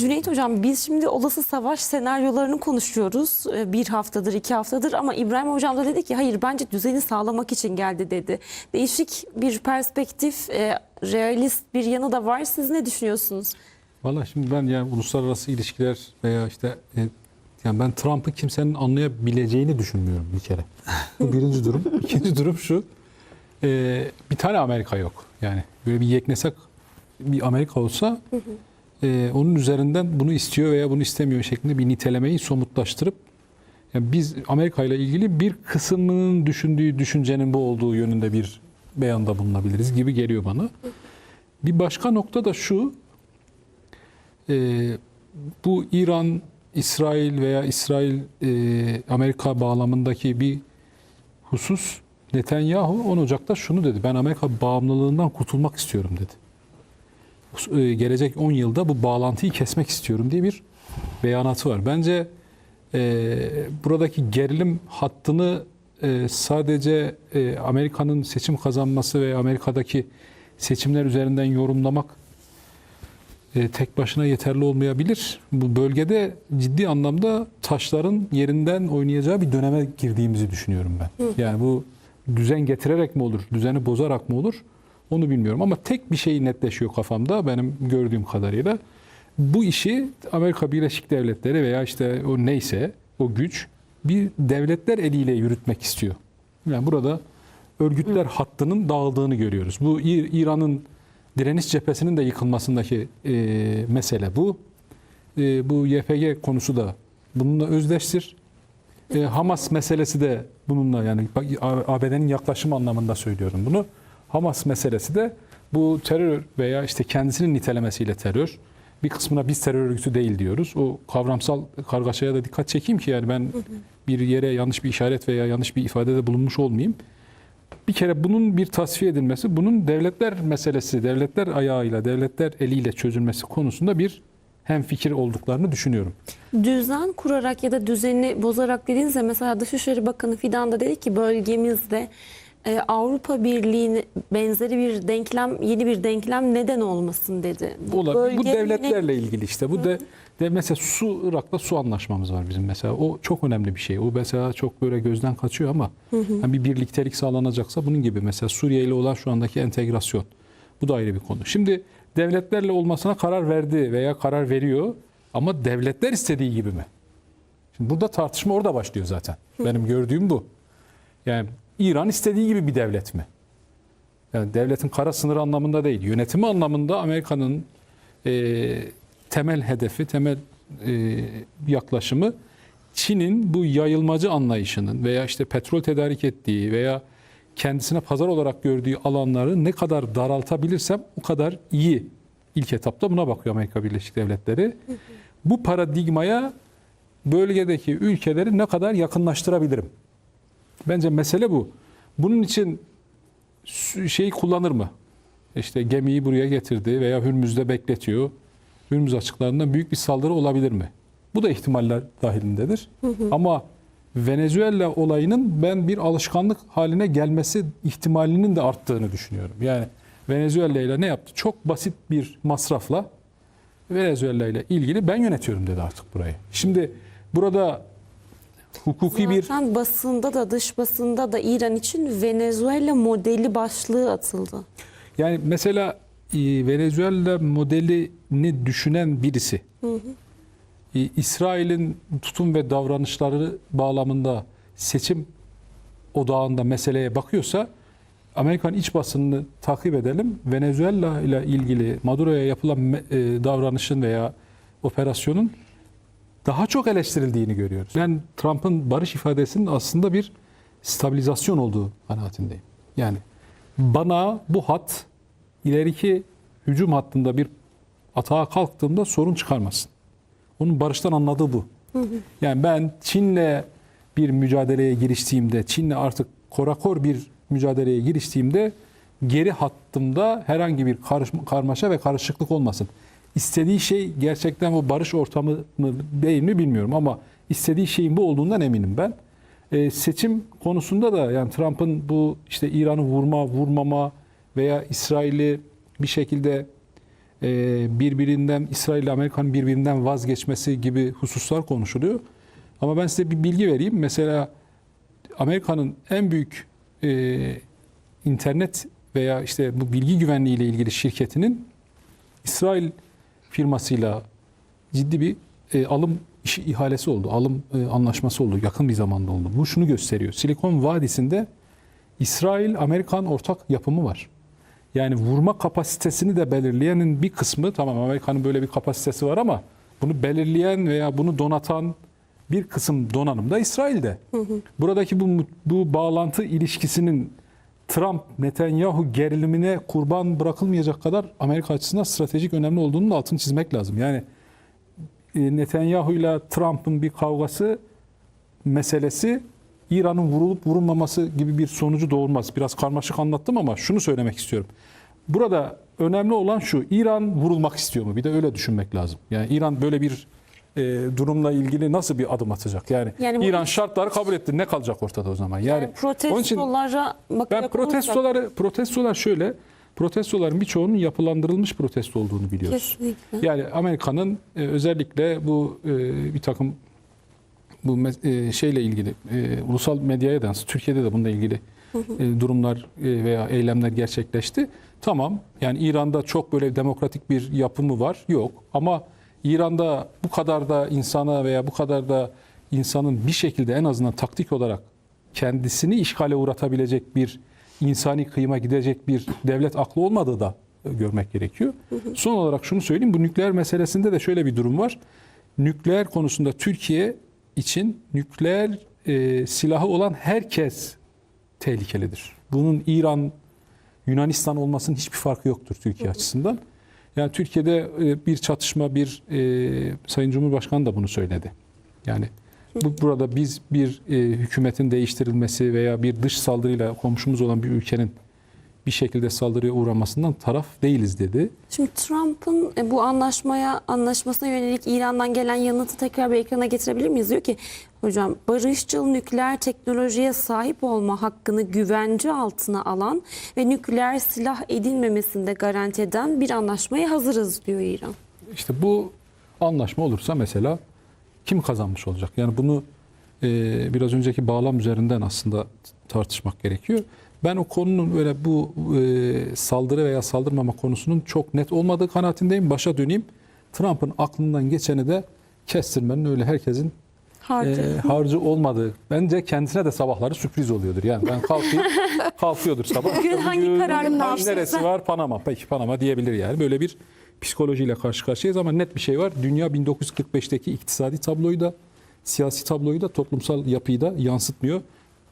Cüneyt Hocam biz şimdi olası savaş senaryolarını konuşuyoruz Ee, bir haftadır iki haftadır ama İbrahim Hocam da dedi ki hayır bence düzeni sağlamak için geldi dedi. Değişik bir perspektif, e, realist bir yanı da var. Siz ne düşünüyorsunuz? Valla şimdi ben yani uluslararası ilişkiler veya işte e, yani ben Trump'ı kimsenin anlayabileceğini düşünmüyorum bir kere. Bu birinci durum. İkinci durum şu. e, bir tane Amerika yok. Yani böyle bir yeknesak bir Amerika olsa e, onun üzerinden bunu istiyor veya bunu istemiyor şeklinde bir nitelemeyi somutlaştırıp yani biz Amerika ile ilgili bir kısmının düşündüğü düşüncenin bu olduğu yönünde bir beyanda bulunabiliriz gibi geliyor bana. Bir başka nokta da şu. Ee, bu İran, İsrail veya İsrail e, Amerika bağlamındaki bir husus Netanyahu 10 Ocak'ta şunu dedi. Ben Amerika bağımlılığından kurtulmak istiyorum dedi. E, gelecek 10 yılda bu bağlantıyı kesmek istiyorum diye bir beyanatı var. Bence e, buradaki gerilim hattını e, sadece e, Amerika'nın seçim kazanması ve Amerika'daki seçimler üzerinden yorumlamak e, tek başına yeterli olmayabilir. Bu bölgede ciddi anlamda taşların yerinden oynayacağı bir döneme girdiğimizi düşünüyorum ben. Yani bu düzen getirerek mi olur, düzeni bozarak mı olur onu bilmiyorum. Ama tek bir şey netleşiyor kafamda benim gördüğüm kadarıyla. Bu işi Amerika Birleşik Devletleri veya işte o neyse o güç bir devletler eliyle yürütmek istiyor. Yani burada örgütler hattının dağıldığını görüyoruz. Bu İran'ın direniş cephesinin de yıkılmasındaki e, mesele bu. E, bu YPG konusu da bununla özdeştir. E, Hamas meselesi de bununla yani ABD'nin yaklaşım anlamında söylüyorum bunu. Hamas meselesi de bu terör veya işte kendisinin nitelemesiyle terör. Bir kısmına biz terör örgütü değil diyoruz. O kavramsal kargaşaya da dikkat çekeyim ki yani ben bir yere yanlış bir işaret veya yanlış bir ifadede bulunmuş olmayayım. Bir kere bunun bir tasfiye edilmesi, bunun devletler meselesi, devletler ayağıyla, devletler eliyle çözülmesi konusunda bir hem fikir olduklarını düşünüyorum. Düzen kurarak ya da düzeni bozarak dediğinizde mesela Dışişleri Bakanı Fidan da dedi ki bölgemizde e, Avrupa Birliği benzeri bir denklem, yeni bir denklem neden olmasın dedi. Olabilir. Bu devletlerle ilgili işte. Bu de, de mesela su Irak'ta su anlaşmamız var bizim mesela. O çok önemli bir şey. O mesela çok böyle gözden kaçıyor ama hani bir birliktelik sağlanacaksa bunun gibi mesela Suriye ile olan şu andaki entegrasyon. Bu da ayrı bir konu. Şimdi devletlerle olmasına karar verdi veya karar veriyor ama devletler istediği gibi mi? Şimdi burada tartışma orada başlıyor zaten. Benim gördüğüm bu. Yani İran istediği gibi bir devlet mi? Yani devletin kara sınırı anlamında değil, yönetimi anlamında Amerika'nın e, temel hedefi, temel e, yaklaşımı Çin'in bu yayılmacı anlayışının veya işte petrol tedarik ettiği veya kendisine pazar olarak gördüğü alanları ne kadar daraltabilirsem o kadar iyi. İlk etapta buna bakıyor Amerika Birleşik Devletleri. Bu paradigmaya bölgedeki ülkeleri ne kadar yakınlaştırabilirim? Bence mesele bu. Bunun için şey kullanır mı? İşte gemiyi buraya getirdi veya Hürmüz'de bekletiyor. Hürmüz açıklarında büyük bir saldırı olabilir mi? Bu da ihtimaller dahilindedir. Ama Venezuela olayının ben bir alışkanlık haline gelmesi ihtimalinin de arttığını düşünüyorum. Yani Venezuela ile ne yaptı? Çok basit bir masrafla Venezuela ile ilgili ben yönetiyorum dedi artık burayı. Şimdi burada hukuki bir Zaten basında da dış basında da İran için Venezuela modeli başlığı atıldı. Yani mesela e, Venezuela modelini düşünen birisi e, İsrail'in tutum ve davranışları bağlamında seçim odağında meseleye bakıyorsa Amerikan iç basınını takip edelim. Venezuela ile ilgili Maduro'ya yapılan e, davranışın veya operasyonun daha çok eleştirildiğini görüyoruz. Ben Trump'ın barış ifadesinin aslında bir stabilizasyon olduğu kanaatindeyim. Yani bana bu hat ileriki hücum hattında bir atağa kalktığımda sorun çıkarmasın. Onun barıştan anladığı bu. Yani ben Çin'le bir mücadeleye giriştiğimde, Çin'le artık korakor bir mücadeleye giriştiğimde geri hattımda herhangi bir karmaşa ve karışıklık olmasın. İstediği şey gerçekten o barış ortamı mı değil mi bilmiyorum ama istediği şeyin bu olduğundan eminim ben. Ee, seçim konusunda da yani Trump'ın bu işte İran'ı vurma, vurmama veya İsrail'i bir şekilde e, birbirinden İsrail ile Amerika'nın birbirinden vazgeçmesi gibi hususlar konuşuluyor. Ama ben size bir bilgi vereyim. Mesela Amerika'nın en büyük e, internet veya işte bu bilgi güvenliği ile ilgili şirketinin İsrail firmasıyla ciddi bir e, alım işi ihalesi oldu. Alım e, anlaşması oldu. Yakın bir zamanda oldu. Bu şunu gösteriyor. Silikon Vadisi'nde İsrail-Amerikan ortak yapımı var. Yani vurma kapasitesini de belirleyenin bir kısmı tamam Amerika'nın böyle bir kapasitesi var ama bunu belirleyen veya bunu donatan bir kısım donanım da İsrail'de. Buradaki bu bu bağlantı ilişkisinin Trump Netanyahu gerilimine kurban bırakılmayacak kadar Amerika açısından stratejik önemli olduğunun da altını çizmek lazım. Yani e, Netanyahu ile Trump'ın bir kavgası meselesi İran'ın vurulup vurulmaması gibi bir sonucu doğurmaz. Biraz karmaşık anlattım ama şunu söylemek istiyorum. Burada önemli olan şu, İran vurulmak istiyor mu? Bir de öyle düşünmek lazım. Yani İran böyle bir e, durumla ilgili nasıl bir adım atacak? Yani, Yani bu- İran şartları kabul etti. Ne kalacak ortada o zaman? Yani, Yani protestolara ben bakacak olursak- protestoları protestolar şöyle protestoların birçoğunun yapılandırılmış protesto olduğunu biliyoruz. Kesinlikle. Yani Amerika'nın e, özellikle bu e, bir takım bu e, şeyle ilgili e, ulusal medyaya da Türkiye'de de bununla ilgili e, durumlar e, veya eylemler gerçekleşti. Tamam yani İran'da çok böyle demokratik bir yapımı var yok ama İran'da bu kadar da insana veya bu kadar da insanın bir şekilde en azından taktik olarak kendisini işgale uğratabilecek bir insani kıyıma gidecek bir devlet aklı olmadığı da görmek gerekiyor. Son olarak şunu söyleyeyim bu nükleer meselesinde de şöyle bir durum var. Nükleer konusunda Türkiye için nükleer e, silahı olan herkes tehlikelidir. Bunun İran, Yunanistan olmasının hiçbir farkı yoktur Türkiye açısından. Yani Türkiye'de e, bir çatışma, bir e, Sayın Cumhurbaşkanı da bunu söyledi. Yani bu burada biz bir e, hükümetin değiştirilmesi veya bir dış saldırıyla komşumuz olan bir ülkenin bir şekilde saldırıya uğramasından taraf değiliz dedi. Şimdi Trump'ın e, bu anlaşmaya anlaşmasına yönelik İran'dan gelen yanıtı tekrar bir ekrana getirebilir miyiz? Diyor ki hocam barışçıl nükleer teknolojiye sahip olma hakkını güvence altına alan ve nükleer silah edinmemesinde garanti eden bir anlaşmaya hazırız diyor İran. İşte bu anlaşma olursa mesela kim kazanmış olacak? Yani bunu e, biraz önceki bağlam üzerinden aslında tartışmak gerekiyor. Ben o konunun böyle bu e, saldırı veya saldırmama konusunun çok net olmadığı kanaatindeyim. Başa döneyim. Trump'ın aklından geçeni de kestirmenin öyle herkesin Harcı. e, harcı olmadığı. Bence kendisine de sabahları sürpriz oluyordur. Yani ben kalkayım, kalkıyordur sabah. Bugün hangi kararımı Bugün almıştım? Neresi var? Panama. Peki Panama diyebilir yani. Böyle bir psikolojiyle karşı karşıyayız ama net bir şey var. Dünya 1945'teki iktisadi tabloyu da, siyasi tabloyu da, toplumsal yapıyı da yansıtmıyor.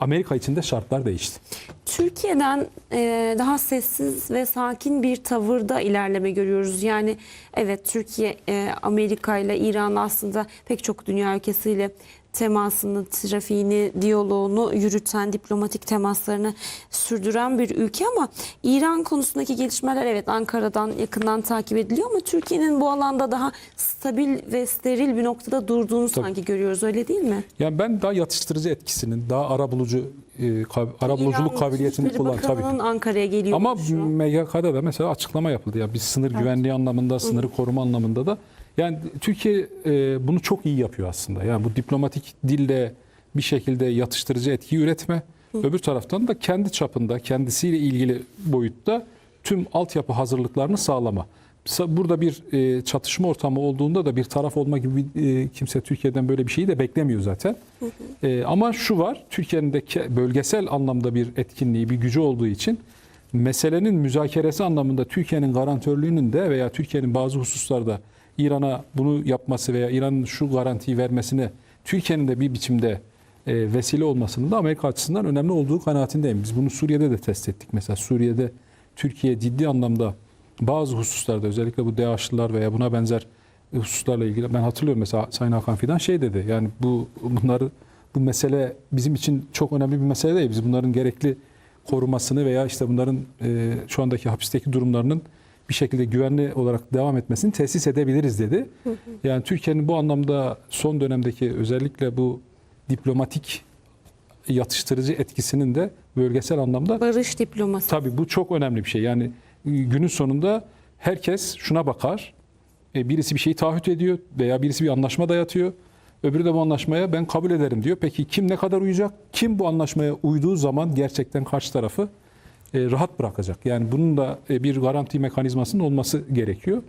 Amerika için de şartlar değişti. Türkiye'den e, daha sessiz ve sakin bir tavırda ilerleme görüyoruz. Yani evet Türkiye e, Amerika ile İran aslında pek çok dünya ülkesiyle temasını, trafiğini, diyaloğunu yürüten, diplomatik temaslarını sürdüren bir ülke ama İran konusundaki gelişmeler evet Ankara'dan yakından takip ediliyor ama Türkiye'nin bu alanda daha stabil ve steril bir noktada durduğunu Tabii. sanki görüyoruz öyle değil mi? Yani ben daha yatıştırıcı etkisinin, daha arabulucu, e, kab- arabuluculuk İran kabiliyetini kullan tabii. Ankara'ya geliyor. Ama. MGK'da da mesela açıklama yapıldı. Ya biz sınır güvenliği anlamında, sınırı koruma anlamında da yani Türkiye e, bunu çok iyi yapıyor aslında. Yani bu diplomatik dille bir şekilde yatıştırıcı etki üretme. Öbür taraftan da kendi çapında, kendisiyle ilgili boyutta tüm altyapı hazırlıklarını sağlama. Sa- Burada bir e, çatışma ortamı olduğunda da bir taraf olma gibi e, kimse Türkiye'den böyle bir şeyi de beklemiyor zaten. E, ama şu var, Türkiye'nin de bölgesel anlamda bir etkinliği, bir gücü olduğu için meselenin müzakeresi anlamında Türkiye'nin garantörlüğünün de veya Türkiye'nin bazı hususlarda İran'a bunu yapması veya İran'ın şu garantiyi vermesine Türkiye'nin de bir biçimde e, vesile olmasının da Amerika açısından önemli olduğu kanaatindeyim. Biz bunu Suriye'de de test ettik. Mesela Suriye'de Türkiye ciddi anlamda bazı hususlarda özellikle bu DAEŞ'lılar veya buna benzer hususlarla ilgili ben hatırlıyorum mesela Sayın Hakan Fidan şey dedi. Yani bu bunları bu mesele bizim için çok önemli bir mesele değil. Biz bunların gerekli korumasını veya işte bunların e, şu andaki hapisteki durumlarının bir şekilde güvenli olarak devam etmesini tesis edebiliriz dedi. Yani Türkiye'nin bu anlamda son dönemdeki özellikle bu diplomatik yatıştırıcı etkisinin de bölgesel anlamda Barış diplomasi. Tabii bu çok önemli bir şey. Yani günün sonunda herkes şuna bakar. E, birisi bir şeyi taahhüt ediyor veya birisi bir anlaşma dayatıyor. Öbürü de bu anlaşmaya ben kabul ederim diyor. Peki kim ne kadar uyacak? Kim bu anlaşmaya uyduğu zaman gerçekten karşı tarafı e, rahat bırakacak? Yani bunun da e, bir garanti mekanizmasının olması gerekiyor.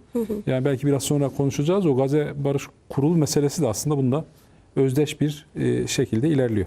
Yani belki biraz sonra konuşacağız. O Gazze Barış Kurulu meselesi de aslında bunda özdeş bir e, şekilde ilerliyor.